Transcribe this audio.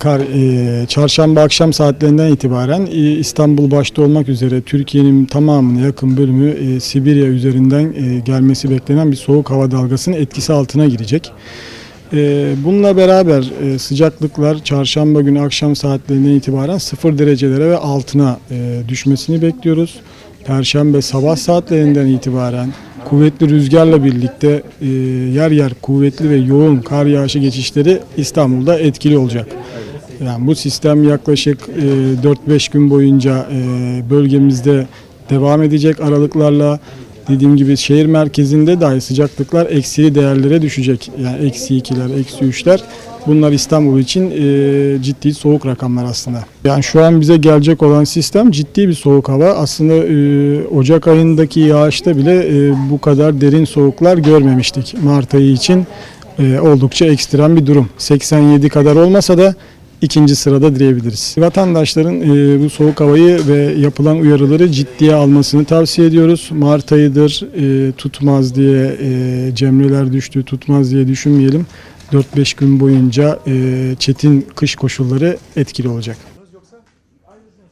Kar, e, çarşamba akşam saatlerinden itibaren e, İstanbul başta olmak üzere Türkiye'nin tamamına yakın bölümü e, Sibirya üzerinden e, gelmesi beklenen bir soğuk hava dalgasının etkisi altına girecek. E, bununla beraber e, sıcaklıklar çarşamba günü akşam saatlerinden itibaren 0 derecelere ve altına e, düşmesini bekliyoruz. Perşembe sabah saatlerinden itibaren kuvvetli rüzgarla birlikte e, yer yer kuvvetli ve yoğun kar yağışı geçişleri İstanbul'da etkili olacak. Yani bu sistem yaklaşık e, 4-5 gün boyunca e, bölgemizde devam edecek aralıklarla. Dediğim gibi şehir merkezinde dahi sıcaklıklar eksi değerlere düşecek. Yani eksi 2'ler, eksi 3'ler. Bunlar İstanbul için e, ciddi soğuk rakamlar aslında. Yani şu an bize gelecek olan sistem ciddi bir soğuk hava. Aslında e, Ocak ayındaki yağışta bile e, bu kadar derin soğuklar görmemiştik. Mart ayı için e, oldukça ekstrem bir durum. 87 kadar olmasa da ikinci sırada diyebiliriz. Vatandaşların e, bu soğuk havayı ve yapılan uyarıları ciddiye almasını tavsiye ediyoruz. Mart ayıdır e, tutmaz diye e, cemreler düştü tutmaz diye düşünmeyelim. 4-5 gün boyunca e, çetin kış koşulları etkili olacak. Yoksa ayrılacağız